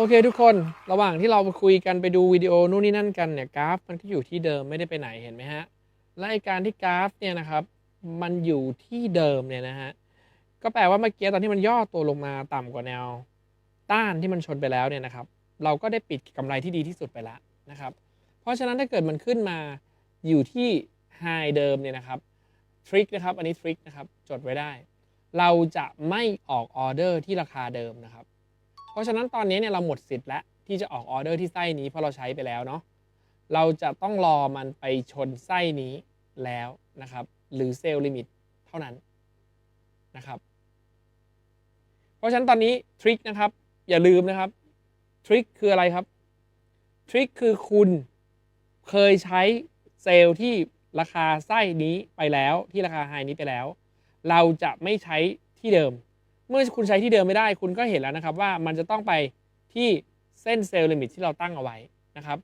โอเคทุกคนระหว่างที่เราคุยกันไปดูวิดีโอนู่นนี่นั่นกันเนี่ยกราฟมันก็อยู่ที่เดิมไม่ได้ไปไหนเห็นไหมฮะและไอการที่กราฟเนี่ยนะครับมันอยู่ที่เดิมเนี่ยนะฮะก็แปลว่าเมื่อกี้ตอนที่มันย่อตัวลงมาต่ำกว่าแนว ต้านที่มันชนไปแล้วเนี่ยนะครับ เราก็ได้ปิดกำไรที่ดีที่สุดไปแล้วนะครับ เพราะฉะนั้นถ้าเกิดมันขึ้นมาอยู่ที่ไฮเดิมเนี่ยนะครับทริคนะครับอันนี้ทริคนะครับจดไว้ได้ เราจะไม่ออกออเดอร์ที่ราคาเดิมนะครับ ราะฉะนั้นตอนนี้เนี่ยเราหมดสิทธิ์แล้วที่จะออกออเดอร์ที่ไส้นี้เพราะเราใช้ไปแล้วเนาะเราจะต้องรอมันไปชนไส้นี้แล้วนะครับ หรือเซลล์ลิมิตเท่านั้นนะครับ เพราะฉะนั้นตอนนี้ทริคนะครับ อย่าลืมนะครับทริคคืออะไรครับทริคคือคุณเคยใช้เซลล์ที่ราคาไส้นี้ไปแล้วที่ราคาไฮนี้ไปแล้ว เราจะไม่ใช้ที่เดิม เมื่อคุณใช้ที่เดิมไม่ได้ คุณก็เห็นแล้วนะครับว่ามันจะต้องไปที่เส้นเซลล์ลิมิตที่เราตั้งเอาไว้นะครับ